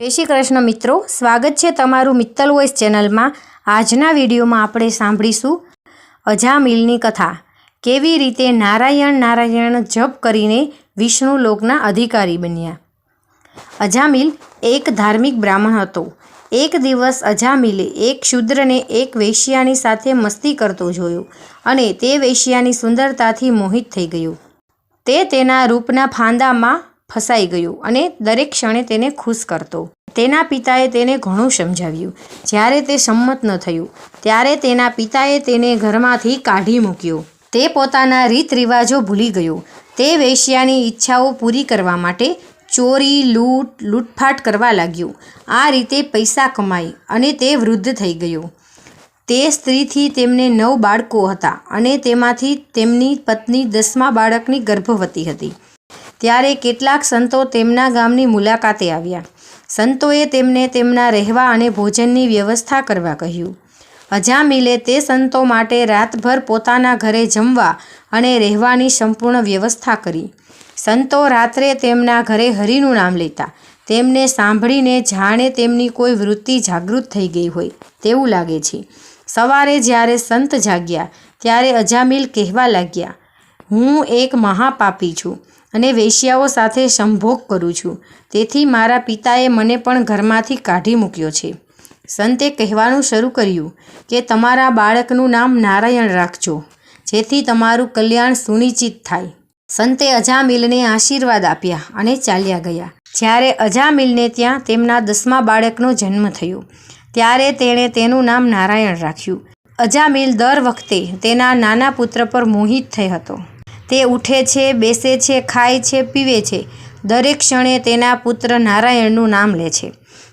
જય શ્રી કૃષ્ણ મિત્રો, સ્વાગત છે તમારું મિત્તલ વોઇસ ચેનલમાં. આજના વિડીયોમાં આપણે સાંભળીશું અજામિલની કથા. કેવી રીતે નારાયણ નારાયણ જપ કરીને વિષ્ણુ લોકના અધિકારી બન્યા. અજામિલ એક ધાર્મિક બ્રાહ્મણ હતો. એક દિવસ અજામિલે એક શૂદ્રને એક વેશ્યાની સાથે મસ્તી કરતો જોયો અને તે વેશ્યાની સુંદરતાથી મોહિત થઈ ગયો. તે તેના રૂપના ફાંદામાં ફસાઈ ગયો અને દરેક ક્ષણે તેને ખુશ કરતો. તેના પિતાએ તેને ઘણું સમજાવ્યું. જ્યારે તે સંમત ન થયું, ત્યારે તેના પિતાએ તેને ઘરમાંથી કાઢી મૂક્યો. તે પોતાના રીત રિવાજો ભૂલી ગયો. તે વેશ્યાની ઈચ્છાઓ પૂરી કરવા માટે ચોરી, લૂંટ, લૂંટફાટ કરવા લાગ્યો. આ રીતે પૈસા કમાઈ અને તે વૃદ્ધ થઈ ગયો. તે સ્ત્રીથી તેમને નવ બાળકો હતા અને તેમાંથી તેમની પત્ની દસમા બાળકની ગર્ભવતી હતી. ત્યારે કેટલાક સંતો તેમના ગામની મુલાકાતે આવ્યા. સંતોએ તેમને તેમના રહેવા અને ભોજનની વ્યવસ્થા કરવા કહ્યું. અજામિલે તે સંતો માટે રાતભર પોતાના ઘરે જમવા અને રહેવાની સંપૂર્ણ વ્યવસ્થા કરી. સંતો રાત્રે તેમના ઘરે હરિનું નામ લેતા. તેમને સાંભળીને જાણે તેમની કોઈ વૃત્તિ જાગૃત થઈ ગઈ હોય. તેવું લાગે છે. સવારે જ્યારે સંત જાગ્યા, ત્યારે અજામિલ કહેવા લાગ્યા, હું એક મહાપાપી છું. અને વેશ્યાઓ સાથે સંભોગ કરું છું. તેથી મારા પિતાએ મને પણ ઘરમાંથી કાઢી મૂક્યો છે. સંતે કહેવાનું શરૂ કર્યું કે તમારા બાળકનું નામ નારાયણ રાખજો, જેથી તમારું કલ્યાણ સુનિશ્ચિત થાય. સંતે અજામિલને આશીર્વાદ આપ્યા અને ચાલ્યા ગયા. જ્યારે અજામિલને ત્યાં તેમના દસમા બાળકનો જન્મ થયો, ત્યારે તેણે તેનું નામ નારાયણ રાખ્યું. અજામિલ દર વખતે તેના નાના પુત્ર પર મોહિત થઈ હતો. તે ઉઠે છે, બેસે છે, ખાય છે, પીવે છે. દરેક ક્ષણે તેના પુત્ર નારાયણનું નામ લે છે.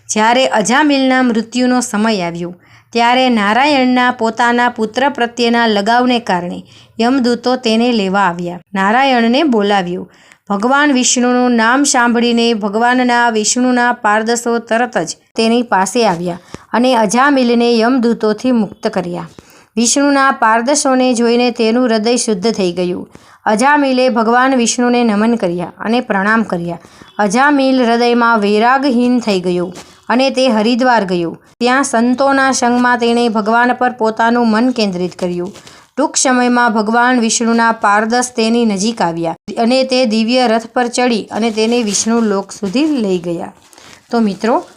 જ્યારે અજામિલના મૃત્યુનો સમય આવ્યો, ત્યારે નારાયણના પોતાના પુત્ર પ્રત્યેના લગાવને કારણે યમદૂતો તેને લેવા આવ્યા. નારાયણને બોલાવ્યો, ભગવાન વિષ્ણુનું નામ સાંભળીને ભગવાનના વિષ્ણુના પારદસો તરત જ તેની પાસે આવ્યા અને અજામિલને યમદૂતોથી મુક્ત કર્યા. વિષ્ણુના પારદર્શોને જોઈને તેનું હૃદય શુદ્ધ થઈ ગયું. અજામિલે ભગવાન વિષ્ણુને નમન કર્યા અને પ્રણામ કર્યા. અજામિલ હૃદયમાં વૈરાગહીન થઈ ગયો અને તે હરિદ્વાર ગયો. ત્યાં સંતોના સંગમાં તેણે ભગવાન પર પોતાનું મન કેન્દ્રિત કર્યું. ટૂંક સમયમાં ભગવાન વિષ્ણુના પારદસ તેની નજીક આવ્યા અને તે દિવ્ય રથ પર ચડી અને તેને વિષ્ણુ લોક સુધી લઈ ગયા. તો મિત્રો